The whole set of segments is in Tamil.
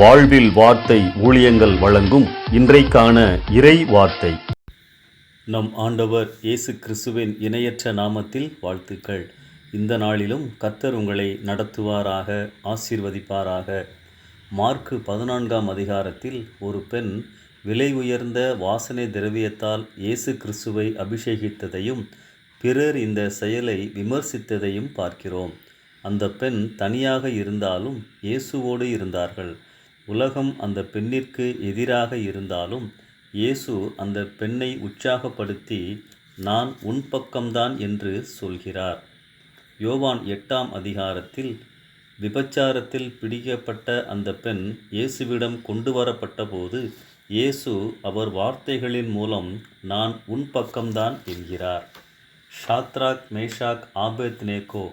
வாழ்வில் வார்த்தை ஊழியங்கள் வழங்கும் இன்றைக்கான இறை வார்த்தை. நம் ஆண்டவர் இயேசு கிறிஸ்துவின் இணையற்ற நாமத்தில் வாழ்த்துக்கள். இந்த நாளிலும் கர்த்தர் உங்களை நடத்துவாராக ஆசீர்வதிப்பாராக. மார்க்கு பதினான்காம் அதிகாரத்தில் ஒரு பெண் விலை உயர்ந்த வாசனை திரவியத்தால் இயேசு கிறிஸ்துவை அபிஷேகித்ததையும் பிறர் இந்த செயலை விமர்சித்ததையும் பார்க்கிறோம். அந்த பெண் தனியாக இருந்தாலும் இயேசுவோடு இருந்தார்கள். உலகம் அந்த பெண்ணிற்கு எதிராக இருந்தாலும் இயேசு அந்த பெண்ணை உற்சாகப்படுத்தி நான் உன் பக்கம்தான் என்று சொல்கிறார். யோவான் எட்டாம் அதிகாரத்தில் விபச்சாரத்தில் பிடிக்கப்பட்ட அந்த பெண் இயேசுவிடம் கொண்டு வரப்பட்ட போது இயேசு அவர் வார்த்தைகளின் மூலம் நான் உன் பக்கம்தான் என்கிறார். ஷாத்ராக் மேஷாக் ஆபேத்நேகோ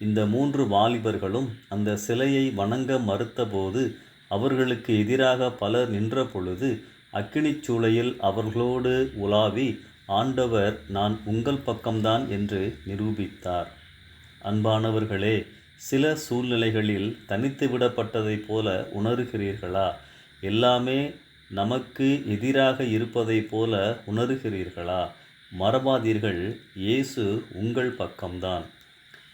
இந்த மூன்று வாலிபர்களும் அந்த சிலையை வணங்க மறுத்தபோது அவர்களுக்கு எதிராக பலர் நின்ற பொழுது அக்கினிச் சூளையில் அவர்களோடு உலாவி ஆண்டவர் நான் உங்கள் பக்கம்தான் என்று நிரூபித்தார். அன்பானவர்களே சில சூழ்நிலைகளில் தனித்து விடப்பட்டதைப் போல உணர்கிறீர்களா? எல்லாமே நமக்கு எதிராக இருப்பதைப் போல உணர்கிறீர்களா? மறவாதீர்கள் இயேசு உங்கள் பக்கம்தான்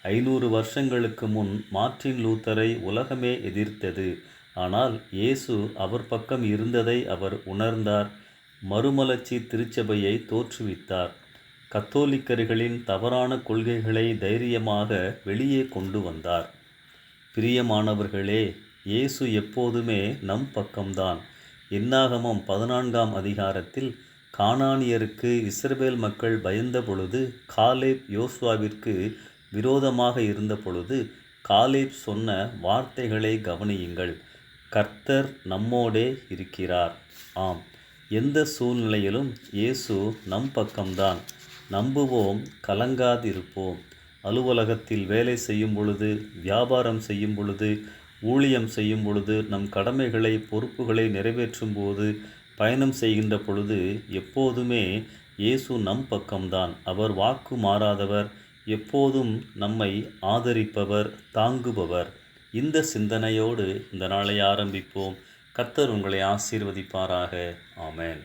ஐநூறு வருஷங்களுக்கு முன் மார்ட்டின் லூத்தரை உலகமே எதிர்த்தது. ஆனால் இயேசு அவர் பக்கம் இருந்ததை அவர் உணர்ந்தார். மறுமலர்ச்சி திருச்சபையை தோற்றுவித்தார். கத்தோலிக்கர்களின் தவறான கொள்கைகளை தைரியமாக வெளியே கொண்டு வந்தார். பிரியமானவர்களே இயேசு எப்போதுமே நம் பக்கம்தான். என்னாகமம் பதினான்காம் அதிகாரத்தில் கானானியருக்கு இஸ்ரேல் மக்கள் பயந்த பொழுது காலேப் யோசுவாவிற்கு விரோதமாக இருந்த பொழுது காலேப் சொன்ன வார்த்தைகளை கவனியுங்கள். கர்த்தர் நம்மோடே இருக்கிறார். ஆம். எந்த சூழ்நிலையிலும் இயேசு நம் பக்கம்தான். நம்புவோம் கலங்காதிருப்போம். அலுவலகத்தில் வேலை செய்யும் பொழுது வியாபாரம் செய்யும் பொழுது ஊழியம் செய்யும் பொழுது நம் கடமைகளை பொறுப்புகளை நிறைவேற்றும் போது பயணம் செய்கின்ற பொழுது எப்போதுமே இயேசு நம் பக்கம்தான். அவர் வாக்கு மாறாதவர் எப்போதும் நம்மை ஆதரிப்பவர் தாங்குபவர். இந்த சிந்தனையோடு இந்த நாளை ஆரம்பிப்போம். கத்தர் உங்களை ஆசீர்வதிப்பாராக. ஆமேன்.